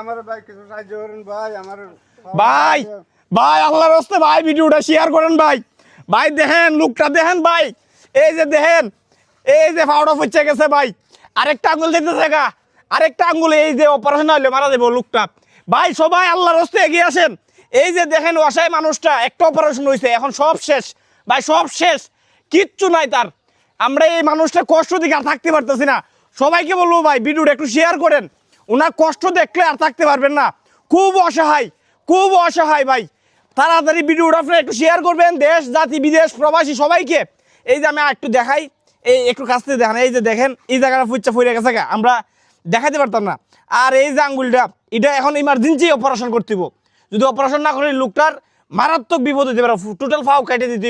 আমার ভাই ভাই আল্লাহর হস্তে ভাই ভিডিওটা শেয়ার করেন ভাই। ভাই দেখেন লোকটা দেখেন ভাই। এই যে দেখেন এই যে ফুচ্ছে গেছে ভাই। আরেকটা আঙ্গুল দিতেছে গা। আরেকটা আঙ্গুল এই যে অপারেশন হইলে মারা দেবো লোকটা। ভাই সবাই আল্লাহর হস্তে এগিয়ে আসেন। এই যে দেখেন অসায় মানুষটা একটা অপারেশন হয়েছে এখন সব শেষ। ভাই সব শেষ। কিচ্ছু নাই তার। আমরা এই মানুষটা কষ্ট দিকে আর থাকতে পারতেছি না। সবাইকে বলব ভাই ভিডিওটা একটু শেয়ার করেন। ওনার কষ্ট দেখলে আর থাকতে পারবেন না। খুব অসহায় খুব অসহায় ভাই। তাড়াতাড়ি ভিডিওটা আপনারা একটু শেয়ার করবেন। দেশ, জাতি, বিদেশ, প্রবাসী সবাইকে। এই যে আমি একটু দেখাই, এই একটু কাছ থেকে দেখান। এই যে দেখেন, এই জায়গাটা ফুচ্চা ফুরে গেছে আমরা দেখাতে পারতাম না। আর এই যে আঙ্গুলটা, এটা এখন ইমার্জেন্সি অপারেশন করতে। যদি অপারেশন না করে, লোকটার মারাত্মক বিপদ হতে পারে। টোটাল ফাও কেটে দিতে।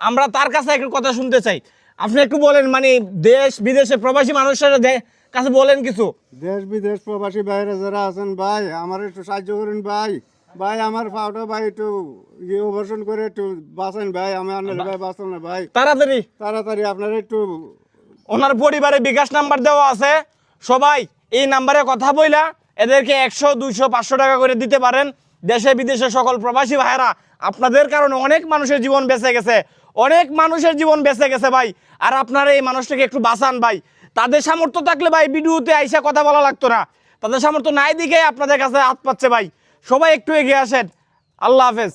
আমরা তার কাছে একটু কথা শুনতে চাই। আপনি একটু বলেন মানে দেশ বিদেশে প্রবাসী মানুষের কাছে বলেন কিছু। দেশ বিদেশ প্রবাসী বাইরে যারা আছেন ভাই আমার একটু সাহায্য করেন ভাই। ভাই আমার পাউটা ভাই একটু ইয়ে অপারেশন করে একটু বাঁচান ভাই। আমি আনার ভাই বাঁচান না ভাই। তাড়াতাড়ি। তাড়াতাড়ি আপনারা একটু ওনার পরিবারে বিকাশ নাম্বার দেওয়া আছে। সবাই এই নাম্বারে কথা বইলা এদেরকে একশো দুইশো পাঁচশো টাকা করে দিতে পারেন। দেশে বিদেশে সকল প্রবাসী ভাইরা আপনাদের কারণে অনেক মানুষের জীবন বেঁচে গেছে। অনেক মানুষের জীবন বেঁচে গেছে ভাই। আর আপনারা এই মানুষটাকে একটু বাঁচান ভাই। তাদের সামর্থ্য থাকলে ভাই ভিডিওতে আইসা কথা বলা লাগতো না। তাদের সামর্থ্য নাই দিকে আপনাদের কাছে হাত পাচ্ছে ভাই। সবাই একটু এগিয়ে আসেন। আল্লাহ হাফেজ।